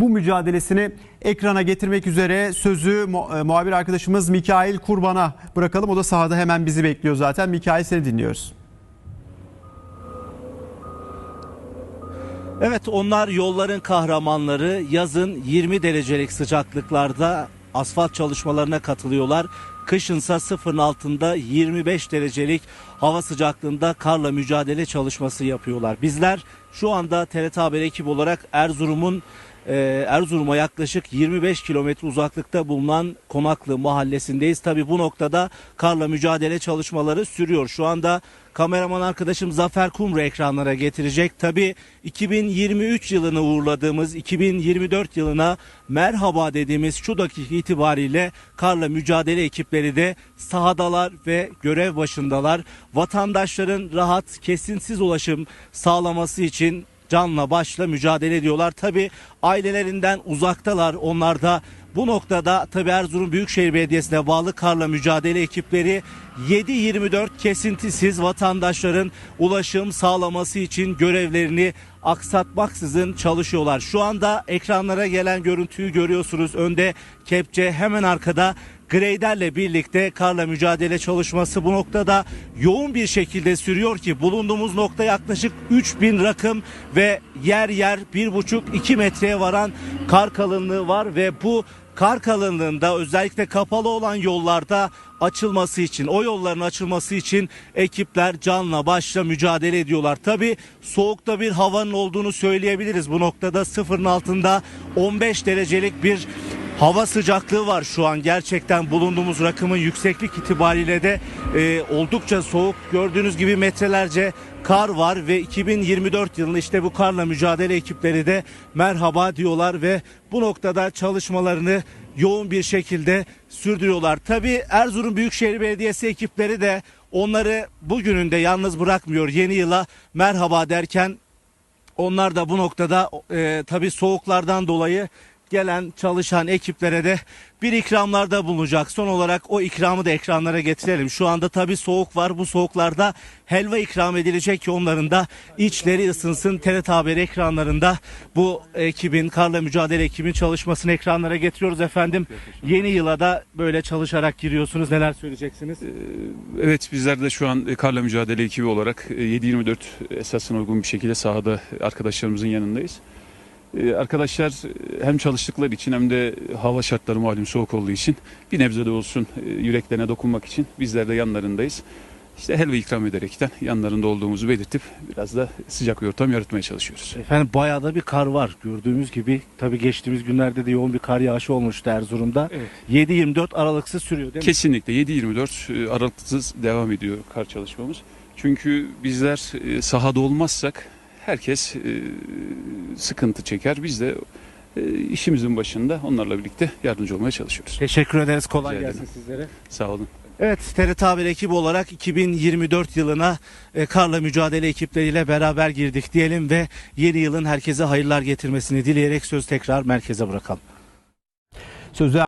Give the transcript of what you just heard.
bu mücadelesini ekrana getirmek üzere sözü e, muhabir arkadaşımız Mikail Kurban'a bırakalım. O da sahada hemen bizi bekliyor zaten. Mikail seni dinliyoruz. Evet onlar yolların kahramanları yazın 20 derecelik sıcaklıklarda asfalt çalışmalarına katılıyorlar. Kışınsa sıfırın altında 25 derecelik hava sıcaklığında karla mücadele çalışması yapıyorlar. Bizler şu anda TRT Haber ekibi olarak Erzurum'un Erzurum'a yaklaşık 25 kilometre uzaklıkta bulunan Konaklı mahallesindeyiz. Tabi bu noktada karla mücadele çalışmaları sürüyor. Şu anda kameraman arkadaşım Zafer Kumru ekranlara getirecek. Tabi 2023 yılını uğurladığımız 2024 yılına merhaba dediğimiz şu dakika itibariyle karla mücadele ekipleri de sahadalar ve görev başındalar. Vatandaşların rahat, kesinsiz ulaşım sağlaması için canla başla mücadele ediyorlar. Tabi ailelerinden uzaktalar. Onlar da bu noktada tabi Erzurum Büyükşehir Belediyesi'ne bağlı karla mücadele ekipleri 7-24 kesintisiz vatandaşların ulaşım sağlaması için görevlerini aksatmaksızın çalışıyorlar. Şu anda ekranlara gelen görüntüyü görüyorsunuz. Önde kepçe hemen arkada Greyder'le birlikte karla mücadele çalışması bu noktada yoğun bir şekilde sürüyor ki bulunduğumuz nokta yaklaşık 3000 rakım ve yer yer 1,5-2 metreye varan kar kalınlığı var ve bu kar kalınlığında özellikle kapalı olan yollarda açılması için o yolların açılması için ekipler canla başla mücadele ediyorlar. Tabi soğukta bir havanın olduğunu söyleyebiliriz. Bu noktada sıfırın altında 15 derecelik bir Hava sıcaklığı var şu an gerçekten bulunduğumuz rakımın yükseklik itibariyle de e, oldukça soğuk. Gördüğünüz gibi metrelerce kar var ve 2024 yılında işte bu karla mücadele ekipleri de merhaba diyorlar ve bu noktada çalışmalarını yoğun bir şekilde sürdürüyorlar. Tabi Erzurum Büyükşehir Belediyesi ekipleri de onları bugününde yalnız bırakmıyor. Yeni yıla merhaba derken onlar da bu noktada e, tabii soğuklardan dolayı gelen çalışan ekiplere de bir ikramlarda bulunacak. Son olarak o ikramı da ekranlara getirelim. Şu anda tabii soğuk var. Bu soğuklarda helva ikram edilecek ki onların da içleri ısınsın. TRT Haber ekranlarında bu ekibin, karla mücadele ekibin çalışmasını ekranlara getiriyoruz efendim. Yeni yıla da böyle çalışarak giriyorsunuz. Neler söyleyeceksiniz? Evet bizler de şu an e, karla mücadele ekibi olarak e, 7-24 esasına uygun bir şekilde sahada arkadaşlarımızın yanındayız. E, Arkadaşlar e, hem çalıştıkları için hem de hava şartları malum soğuk olduğu için bir nebze de olsun e, yüreklerine dokunmak için bizler de yanlarındayız. İşte helva ikram ederekten yanlarında olduğumuzu belirtip biraz da sıcak bir ortam yaratmaya çalışıyoruz. Efendim bayağı da bir kar var gördüğümüz gibi. Tabii geçtiğimiz günlerde de yoğun bir kar yağışı olmuştu Erzurum'da. Evet. 7-24 aralıksız sürüyor değil mi? Kesinlikle 7-24 e, aralıksız devam ediyor kar çalışmamız. Çünkü bizler sahada olmazsak herkes sıkıntı çeker. Biz de e, işimizin başında onlarla birlikte yardımcı olmaya çalışıyoruz. Teşekkür ederiz. Kolay Rica gelsin sizlere. Sağ olun. Evet TRT Haber ekibi olarak 2024 yılına e, karla mücadele ekipleriyle beraber girdik diyelim ve yeni yılın herkese hayırlar getirmesini dileyerek söz tekrar merkeze bırakalım. Sözü